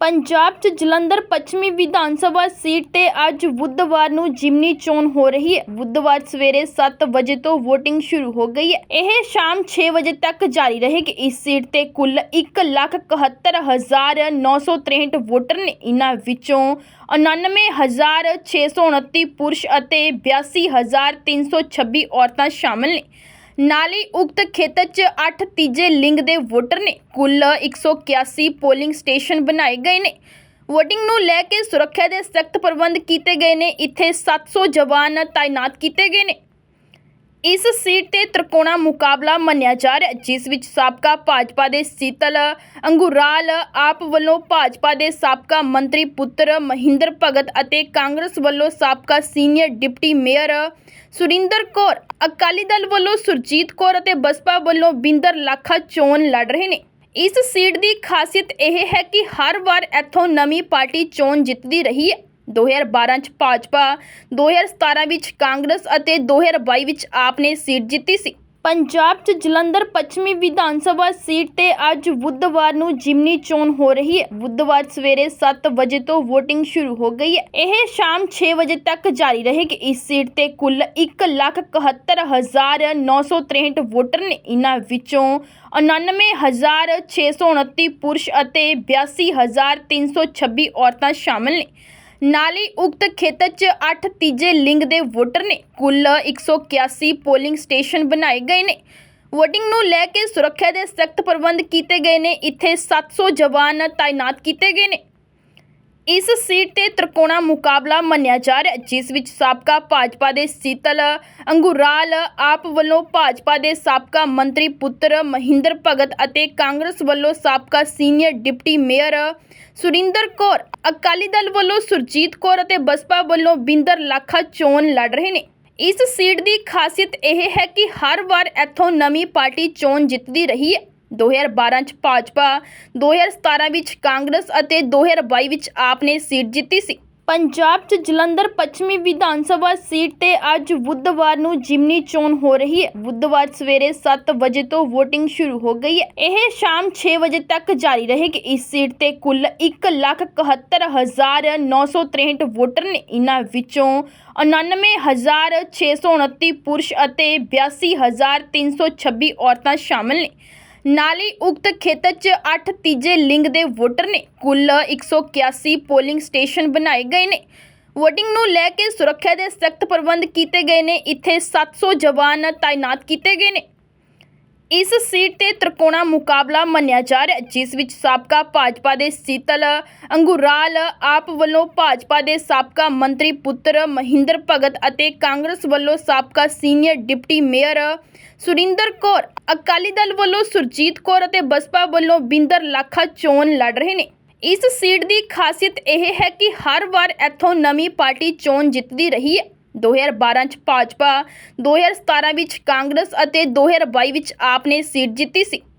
ਪੰਜਾਬ 'ਚ ਜਲੰਧਰ ਪੱਛਮੀ ਵਿਧਾਨ ਸਭਾ ਸੀਟ ਤੇ ਅੱਜ ਬੁੱਧਵਾਰ ਨੂੰ ਜਿਮਨੀ ਚੋਣ ਹੋ ਰਹੀ ਹੈ। ਬੁੱਧਵਾਰ ਸਵੇਰੇ 7 ਵਜੇ ਤੋਂ VOTING ਸ਼ੁਰੂ ਹੋ ਗਈ ਹੈ। ਇਹ ਸ਼ਾਮ 6 ਵਜੇ ਤੱਕ ਜਾਰੀ ਰਹੇਗੀ। ਇਸ ਸੀਟ ਤੇ ਕੁੱਲ 171963 ਵੋਟਰ ਨੇ। ਇਨ੍ਹਾਂ ਵਿੱਚੋਂ 99629 ਪੁਰਸ਼ ਅਤੇ 82326 ਔਰਤਾਂ ਸ਼ਾਮਲ ਨੇ। ਨਾਲ ਹੀ ਉਕਤ ਖੇਤਰ 'ਚ 8 ਤੀਜੇ ਲਿੰਗ ਦੇ ਵੋਟਰ ਨੇ ਕੁੱਲ 181 ਪੋਲਿੰਗ ਸਟੇਸ਼ਨ ਬਣਾਏ ਗਏ ਨੇ। ਵੋਟਿੰਗ ਨੂੰ ਲੈ ਕੇ ਸੁਰੱਖਿਆ ਦੇ ਸਖਤ ਪ੍ਰਬੰਧ ਕੀਤੇ ਗਏ ਨੇ। ਇੱਥੇ 700 ਜਵਾਨ ਤਾਇਨਾਤ ਕੀਤੇ ਗਏ ਨੇ। ਇਸ ਸੀਟ ਤੇ ਤ੍ਰਿਕੋਣਾ ਮੁਕਾਬਲਾ ਮੰਨਿਆ ਜਾ ਰਿਹਾ ਜਿਸ ਵਿੱਚ ਸਾਬਕਾ ਭਾਜਪਾ ਦੇ ਸੀਤਲ ਅੰਗੂਰਾਲ, ਆਪ ਵੱਲੋਂ ਭਾਜਪਾ ਦੇ ਸਾਬਕਾ ਮੰਤਰੀ ਪੁੱਤਰ ਮਹਿੰਦਰ ਭਗਤ ਅਤੇ ਕਾਂਗਰਸ ਵੱਲੋਂ ਸਾਬਕਾ senior deputy mayor Surinder Kaur, Akali Dal ਵੱਲੋਂ ਸੁਰਜੀਤ ਕੌਰ ਅਤੇ ਬਸਪਾ ਵੱਲੋਂ ਬਿੰਦਰ ਲਾਖਾ ਚੋਣ ਲੜ ਰਹੇ ਨੇ। ਇਸ ਸੀਟ ਦੀ ਖਾਸੀਅਤ ਇਹ ਹੈ ਕਿ ਹਰ ਵਾਰ ਇੱਥੋਂ ਨਵੀਂ ਪਾਰਟੀ ਚੋਣ ਜਿੱਤਦੀ ਰਹੀ ਹੈ। 2012 ਚ ਭਾਜਪਾ 2017 ਵਿੱਚ ਕਾਂਗਰਸ ਅਤੇ 2022 ਵਿੱਚ ਆਪ ਨੇ ਸੀਟ ਜਿੱਤੀ ਸੀ। ਪੰਜਾਬ 'ਚ ਜਲੰਧਰ ਪੱਛਮੀ ਵਿਧਾਨ ਸਭਾ ਸੀਟ ਤੇ ਅੱਜ ਬੁੱਧਵਾਰ ਨੂੰ ਜਿਮਨੀ ਚੋਣ ਹੋ ਰਹੀ ਹੈ। ਬੁੱਧਵਾਰ ਸਵੇਰੇ 7 ਵਜੇ ਤੋਂ VOTING ਸ਼ੁਰੂ ਹੋ ਗਈ ਹੈ। ਇਹ ਸ਼ਾਮ 6 ਵਜੇ ਤੱਕ ਜਾਰੀ ਰਹੇਗੀ। ਇਸ ਸੀਟ ਤੇ ਕੁੱਲ 171963 ਵੋਟਰ ਨੇ। ਇਨ੍ਹਾਂ ਵਿੱਚੋਂ 99629 ਪੁਰਸ਼ ਅਤੇ 82326 ਔਰਤਾਂ ਸ਼ਾਮਲ ਨੇ। ਨਾਲ ਹੀ ਉਕਤ ਖੇਤਰ 'ਚ 8 ਤੀਜੇ ਲਿੰਗ ਦੇ ਵੋਟਰ ਨੇ ਕੁੱਲ 181 ਪੋਲਿੰਗ ਸਟੇਸ਼ਨ ਬਣਾਏ ਗਏ ਨੇ। ਵੋਟਿੰਗ ਨੂੰ ਲੈ ਕੇ ਸੁਰੱਖਿਆ ਦੇ ਸਖਤ ਪ੍ਰਬੰਧ ਕੀਤੇ ਗਏ ਨੇ। ਇੱਥੇ 700 ਜਵਾਨ ਤਾਇਨਾਤ ਕੀਤੇ ਗਏ ਨੇ। ਇਸ ਸੀਟ ਤੇ ਤ੍ਰਿਕੋਣਾ ਮੁਕਾਬਲਾ ਮੰਨਿਆ ਜਾ ਰਿਹਾ ਜਿਸ ਵਿੱਚ ਸਾਬਕਾ ਭਾਜਪਾ ਦੇ ਸੀਤਲ ਅੰਗੂਰਾਲ, ਆਪ ਵੱਲੋਂ ਭਾਜਪਾ ਦੇ ਸਾਬਕਾ ਮੰਤਰੀ ਪੁੱਤਰ ਮਹਿੰਦਰ ਭਗਤ ਅਤੇ ਕਾਂਗਰਸ ਵੱਲੋਂ ਸਾਬਕਾ senior deputy mayor Surinder Kaur, Akali Dal ਵੱਲੋਂ ਸੁਰਜੀਤ ਕੌਰ ਅਤੇ ਬਸਪਾ ਵੱਲੋਂ ਬਿੰਦਰ ਲਾਖਾ ਚੋਣ ਲੜ ਰਹੇ ਨੇ। ਇਸ ਸੀਟ ਦੀ ਖਾਸੀਅਤ ਇਹ ਹੈ ਕਿ ਹਰ ਵਾਰ ਇੱਥੋਂ ਨਵੀਂ ਪਾਰਟੀ ਚੋਣ ਜਿੱਤਦੀ ਰਹੀ ਹੈ। 2012 ਚ ਭਾਜਪਾ 2017 ਵਿੱਚ ਕਾਂਗਰਸ ਅਤੇ 2022 ਵਿੱਚ ਆਪ ਨੇ ਸੀਟ ਜਿੱਤੀ ਸੀ। ਪੰਜਾਬ 'ਚ ਜਲੰਧਰ ਪੱਛਮੀ ਵਿਧਾਨ ਸਭਾ ਸੀਟ ਤੇ ਅੱਜ ਬੁੱਧਵਾਰ ਨੂੰ ਜਿਮਨੀ ਚੋਣ ਹੋ ਰਹੀ ਹੈ। ਬੁੱਧਵਾਰ ਸਵੇਰੇ 7 ਵਜੇ ਤੋਂ VOTING ਸ਼ੁਰੂ ਹੋ ਗਈ ਹੈ। ਇਹ ਸ਼ਾਮ 6 ਵਜੇ ਤੱਕ ਜਾਰੀ ਰਹੇਗੀ। ਇਸ ਸੀਟ ਤੇ ਕੁੱਲ 171963 ਵੋਟਰ ਨੇ। ਇਨ੍ਹਾਂ ਵਿੱਚੋਂ 99629 ਪੁਰਸ਼ ਅਤੇ 82326 ਔਰਤਾਂ ਸ਼ਾਮਲ ਨੇ। ਨਾਲ ਹੀ ਉਕਤ ਖੇਤਰ 'ਚ 8 ਤੀਜੇ ਲਿੰਗ ਦੇ ਵੋਟਰ ਨੇ ਕੁੱਲ 181 ਪੋਲਿੰਗ ਸਟੇਸ਼ਨ ਬਣਾਏ ਗਏ ਨੇ। ਵੋਟਿੰਗ ਨੂੰ ਲੈ ਕੇ ਸੁਰੱਖਿਆ ਦੇ ਸਖਤ ਪ੍ਰਬੰਧ ਕੀਤੇ ਗਏ ਨੇ। ਇੱਥੇ 700 ਜਵਾਨ ਤਾਇਨਾਤ ਕੀਤੇ ਗਏ ਨੇ। ਇਸ ਸੀਟ ਤੇ ਤ੍ਰਿਕੋਣਾ ਮੁਕਾਬਲਾ ਮੰਨਿਆ ਜਾ ਰਿਹਾ ਜਿਸ ਵਿੱਚ ਸਾਬਕਾ ਭਾਜਪਾ ਦੇ ਸੀਤਲ ਅੰਗੂਰਾਲ, ਆਪ ਵੱਲੋਂ ਭਾਜਪਾ ਦੇ ਸਾਬਕਾ ਮੰਤਰੀ ਪੁੱਤਰ ਮਹਿੰਦਰ ਭਗਤ ਅਤੇ ਕਾਂਗਰਸ ਵੱਲੋਂ ਸਾਬਕਾ senior deputy mayor Surinder Kaur, Akali Dal ਵੱਲੋਂ ਸੁਰਜੀਤ ਕੌਰ ਅਤੇ ਬਸਪਾ ਵੱਲੋਂ ਬਿੰਦਰ ਲਾਖਾ ਚੋਣ ਲੜ ਰਹੇ ਨੇ। ਇਸ ਸੀਟ ਦੀ ਖਾਸੀਅਤ ਇਹ ਹੈ ਕਿ ਹਰ ਵਾਰ ਇੱਥੋਂ ਨਵੀਂ ਪਾਰਟੀ ਚੋਣ ਜਿੱਤਦੀ ਰਹੀ ਹੈ। 2012 ਚ ਭਾਜਪਾ 2017 ਵਿੱਚ ਕਾਂਗਰਸ ਅਤੇ 2022 ਵਿੱਚ ਆਪ ਨੇ ਸੀਟ ਜਿੱਤੀ ਸੀ।